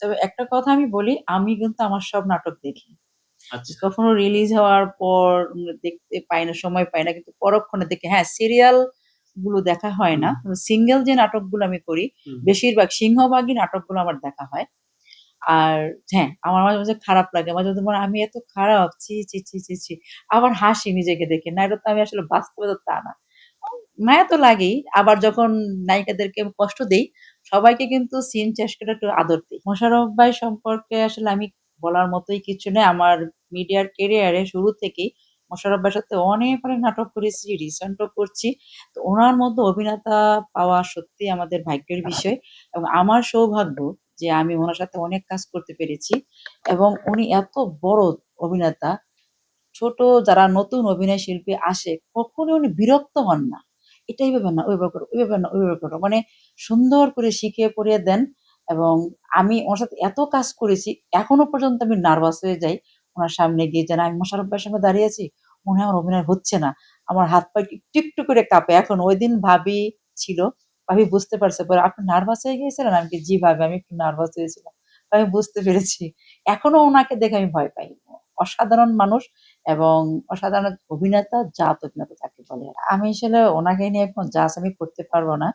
তবে একটা কথা আমি বলি, আমি কিন্তু আমার সব নাটক দেখি। আচ্ছা। কখনো রিলিজ হওয়ার পর দেখতে পাই না, সময় পাই না। কিন্তু পরক্ষণে দেখে হ্যাঁ, সিরিয়ালগুলো দেখা হয় না। সিঙ্গেল যে নাটকগুলো আমি করি, বেশিরভাগ সিংহভাগই নাটকগুলো আমার দেখা হয়। আর হ্যাঁ, আমার মাঝে, মাঝে খারাপ লাগে। মাঝে, মাঝে মনে হয় আমি এত খারাপ। ছি, ছি, ছি, ছি, ছি। আবার হাসি নিজেকে দেখে। না, এটা তো আমি আসলে বাস্তবে তো তা না। মায়া তো লাগেই। আবার যখন নায়িকাদেরকে কষ্ট দেই, সবাইকে কিন্তু সিন শেষ করে একটু আদর দেই। মোশাররফ ভাই সম্পর্কে আসলে আমি বলার মতোই কিছু নেই। আমার মিডিয়ার ক্যারিয়ারে শুরু থেকেই মোশাররফ ভাইয়ের সাথে অনেক, অনেক নাটক করেছি, রিসেন্টও করছি। তো উনার মতো অভিনেতা পাওয়া সত্যি আমাদের ভাগ্যের বিষয়। এবং আমার সৌভাগ্য যে আমি ওনার সাথে অনেক কাজ করতে পেরেছি। এবং উনি এত বড় অভিনেতা, ছোট যারা নতুন অভিনয় শিল্পী আসে, কখনোই উনি বিরক্ত হন না। এটা এভাবে না, ওইভাবে করো, ওইভাবে না, ওইভাবে করো। মানে সুন্দর করে শিখিয়ে পড়িয়ে দেন। এবং আমি উনার সাথে এত কাজ করেছি, এখনও পর্যন্ত আমি নার্ভাস হয়ে যাই ওনার সামনে গিয়ে যেন আমি মোশাররফ ভাইয়ের দাঁড়িয়ে আছি, মনে হয় আমার অভিনয় হচ্ছে না। আমার হাত-পা একটু, একটু করে কাঁপে। এখন ওই দিন ভাবি ছিল, ভাবি বুঝতে পারছে। পরে, "আপনি নার্ভাস হয়ে গিয়েছিলেন?" আমি "জি ভাবি, আমি একটু নার্ভাস হয়েছিলাম।" আমি বুঝতে পেরেছি। এখনও ওনাকে দেখে আমি ভয় পাই। অসাধারণ মানুষ এবং অসাধারণ অভিনেতা, জাত অভিনেতা যাকে বলে। আমি আসলে উনাকে নিয়ে এখন জাজ আমি করতে পারব না।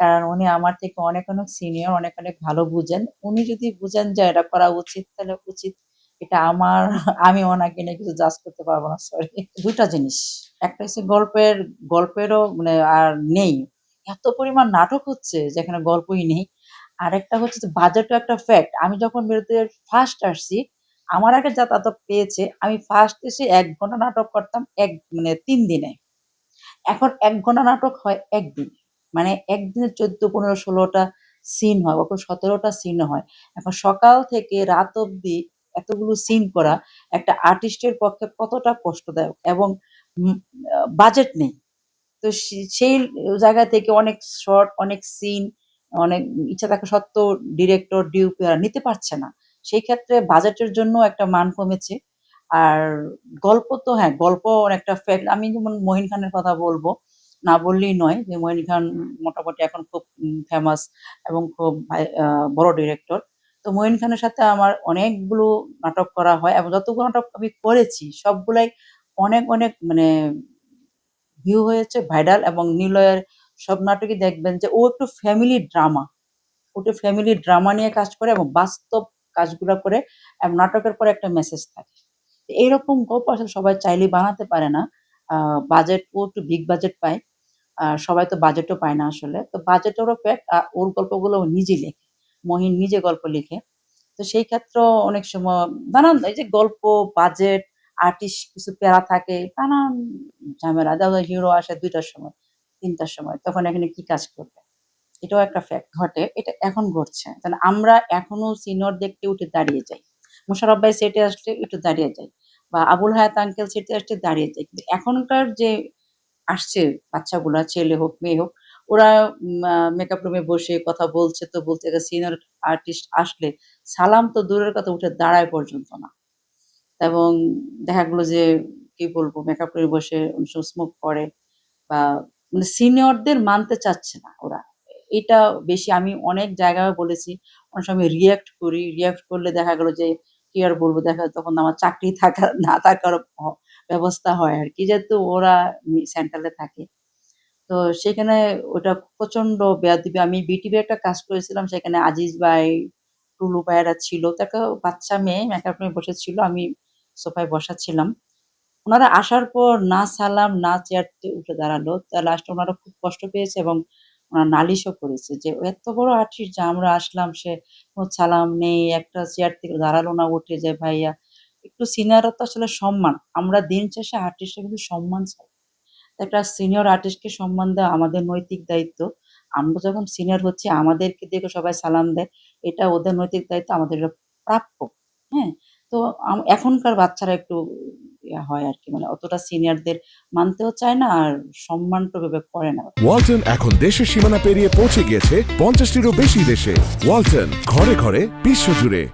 কারণ উনি আমার থেকে অনেক, অনেক সিনিয়র, অনেক, অনেক ভালো বুঝেন। উনি যদি বুঝেন যে এটা করা উচিত, তাহলে উচিত। এটা আমার আমি ওনাকে নিয়ে কিছু জাজ করতে পারব না। সরি। ২ টা জিনিস। একটা হচ্ছে গল্পের গল্পেরও মানে আর নেই। এত পরিমাণ নাটক হচ্ছে যেখানে গল্পই নেই। আরেকটা হচ্ছে বাজেটও একটা ফ্যাক্ট। আমি যখন বিরতির ফার্স্ট আসছি, আমার আগে নাটক পেয়েছে, আমি ফার্স্ট এসে এক ঘণ্টা নাটক করতাম এক মানে তিন দিনে। এখন এক ঘণ্টা নাটক হয় ১ দিনে। মানে একদিনে চোদ্দ পনেরো ষোলোটা সিন হয়। কখনো ১৭ টা সিনও হয়। এখন সকাল থেকে রাত অবধি এতগুলো সিন করা একটা আর্টিস্টের পক্ষে কতটা কষ্টদায়ক এবং বাজেট নেই। তো সেই জায়গা থেকে অনেক শর্ট, অনেক সিন, অনেক ইচ্ছা থাকা সত্ত্বেও ডিরেক্টর, ডিউপি নিতে পারছে না। সেই ক্ষেত্রে বাজেটের জন্য একটা মান কমেছে। আর গল্প তো হ্যাঁ, গল্প অনেকটা ফ্যাক্ট। আমি যেমন মহিন খানের কথা বলব না বললেই নয় যে মহিন খান মোটামুটি এখন খুব ফেমাস এবং খুব বড় ডিরেক্টর। তো মহিন খানের সাথে আমার অনেকগুলো নাটক করা হয় এবং যতগুলো নাটক আমি করেছি, সবগুলাই অনেক, অনেক মানে ভিউ হয়েছে ভাইরাল এবং নিলয়ের সব নাটকই দেখবেন যে ও একটু ফ্যামিলি ড্রামা। ও একটু ফ্যামিলি ড্রামা নিয়ে কাজ করে এবং বাস্তব কাজগুলা করে নাটকের পরে একটা মেসেজ থাকে। এইরকম গল্প আসলে সবাই চাইলেই বানাতে পারে না। বাজেট ও একটু বিগ বাজেট পায়। সবাই তো বাজেটও পায় না আসলে। তো বাজেটেরও ফ্যাক্ট আ ওর গল্পগুলো নিজে লেখে। মহিন নিজে গল্প লিখে। তো সেই ক্ষেত্রেও অনেক সময় নানান এই যে গল্প, বাজেট, আর্টিস্ট কিছু প্যারা থাকে, নানান ঝামেলা। হিরো আসে দুইটার সময়, তিনটার সময়। তখন এখানে কি কাজ করবে? এটাও একটা ফ্যাক্ট ঘটে। এটা এখন ঘটছে। তাহলে আমরা এখনও সিনিয়র দেখতে উঠে দাঁড়িয়ে যাই। মোশাররফ ভাই সেটে আসলে একটু দাঁড়িয়ে যাই। বা আবুল হায়াত আঙ্কেল সেটে আসলে দাঁড়িয়ে যাই। কিন্তু এখনকার যে আসছে বাচ্চাগুলা, ছেলে হোক, মেয়ে হোক, ওরা মেকআপ রুমে বসে কথা বলছে তো বলছে সিনিয়র আর্টিস্ট আসলে সালাম তো দূরের কথা উঠে দাঁড়ায় পর্যন্ত না। এবং দেখা গেলো যে কি বলব মেকআপ রুমে বসে স্মোক করে বা মানে সিনিয়রদের মানতে চাচ্ছে না ওরা। এটা বেশি আমি অনেক জায়গায় বলেছি। অনেক সময় রিয়াক্ট করি। রিঅ্যাক্ট করলে দেখা গেল যে কি আর বলব দেখা তখন আমার চাকরি থাকা না থাকার ব্যবস্থা হয় আর কি যেহেতু ওরা সেন্ট্রালে থাকে। তো সেখানে ওটা প্রচণ্ড বেয়াদবি। আমি বিটিভি একটা কাজ করেছিলাম সেখানে আজিজ ভাই, টুলু ভাইয়েরা ছিল। তাকে বাচ্চা মেয়ে মেকআপ রুমে বসেছিল। আমি সোফায় বসা ছিলাম। উনারা আসার পর না সালাম, না চেয়ার উঠে দাঁড়াল। তা লাস্টে ওনারা খুব কষ্ট পেয়েছে এবং উনারা নালিশও করেছে যে এত বড় আর্টিস্ট যে আমরা আসলাম সে কোন সালাম নেই, একটা চেয়ার থেকে দাঁড়াল না উঠে যে ভাইয়া একটু সিনিয়ররা তো আসলে সম্মান। আমরা দিন শেষে আর্টিস্টরা কিন্তু সম্মান চাই। একটা সিনিয়র আর্টিস্টকে সম্মান দেওয়া আমাদের নৈতিক দায়িত্ব। আমরা যখন সিনিয়র হচ্ছি আমাদেরকে দেখে সবাই সালাম দেয়। এটা ওদের নৈতিক দায়িত্ব, আমাদের প্রাপ্য। হ্যাঁ? তো এখনকার বাচ্চারা একটু হয় আরকি। মানে অতটা মানতেও চায় না আর সম্মানটা ওভাবে করে না। ওয়ালটন এখন দেশের সীমানা পেরিয়ে পৌঁছে গিয়েছে পঞ্চাশটিরও বেশি দেশে। ওয়ালটন ঘরে ঘরে বিশ্বজুড়ে।